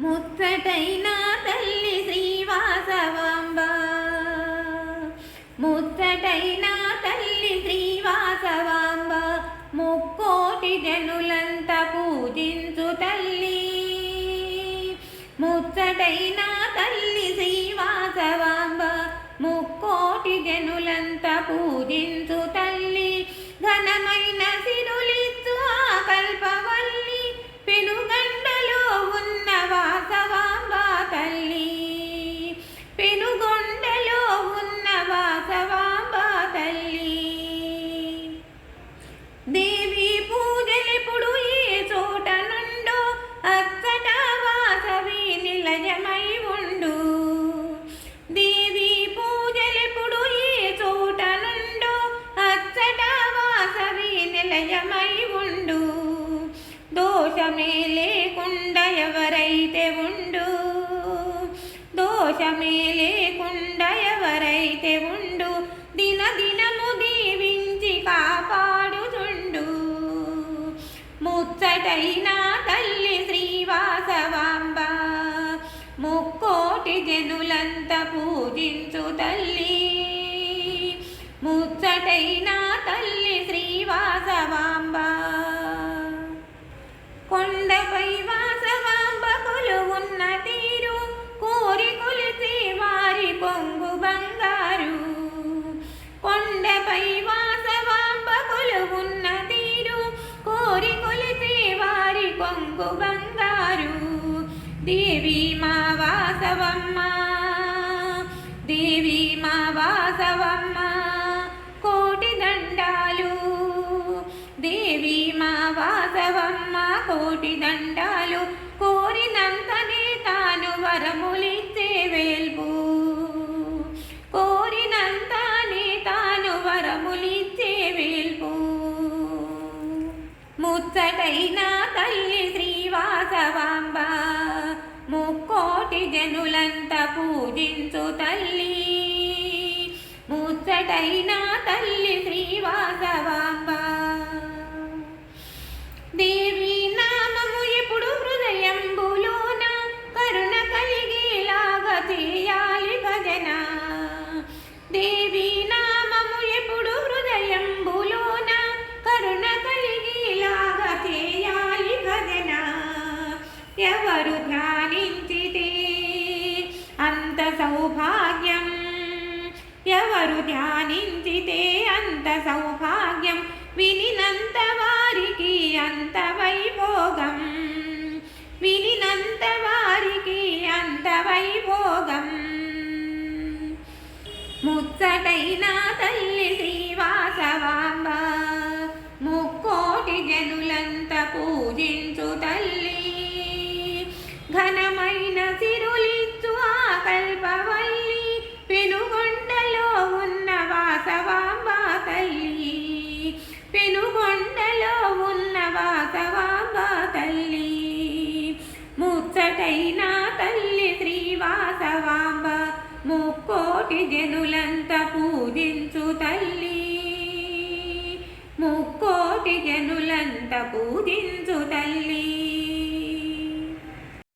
ముచ్చటైన తల్లి శ్రీవాసవాంబ. ముచ్చటైన తల్లి శ్రీవాసవాంబ ముక్కోటి జనులంత పూజించు తల్లి. ముచ్చటైన తల్లి శ్రీవాసవాంబ ముక్కోటి జనులంత పూజించు నిలయమై ఉండు. దోషమే లేకుండా ఎవరైతే ఉండు. దోషమే లేకుండా ఎవరైతే ఉండు. దిన దినము దీవించి కాపాడుతుండు ముచ్చటైన తల్లి శ్రీవాసవాంబ ముక్కోటి జనులంత పూజించు తల్లి. ముచ్చటైనా కొండపై ఉన్న తీరు కోరి కొలిసే వారి పొంగు బంగారు. దేవి మా వాసవమ్మ ముచ్చటైన తల్లి శ్రీవాసవాంబ ముక్కోటి జనులంత పూజించు తల్లి. ముచ్చటైన తల్లి శ్రీవాసవాంబ సౌభాగ్యం. ఎవరు ధ్యానించితే అంత సౌభాగ్యం. వినినంత వారికి అంత వైభోగం. వినినంత వారికి అంత వైభోగం. ముచ్చటైన తల్లి శ్రీవాసవాంబ ముక్కోటి జనులంత పూజించు తల్లి. ముక్కోటి జనులంత పూజించు తల్లి.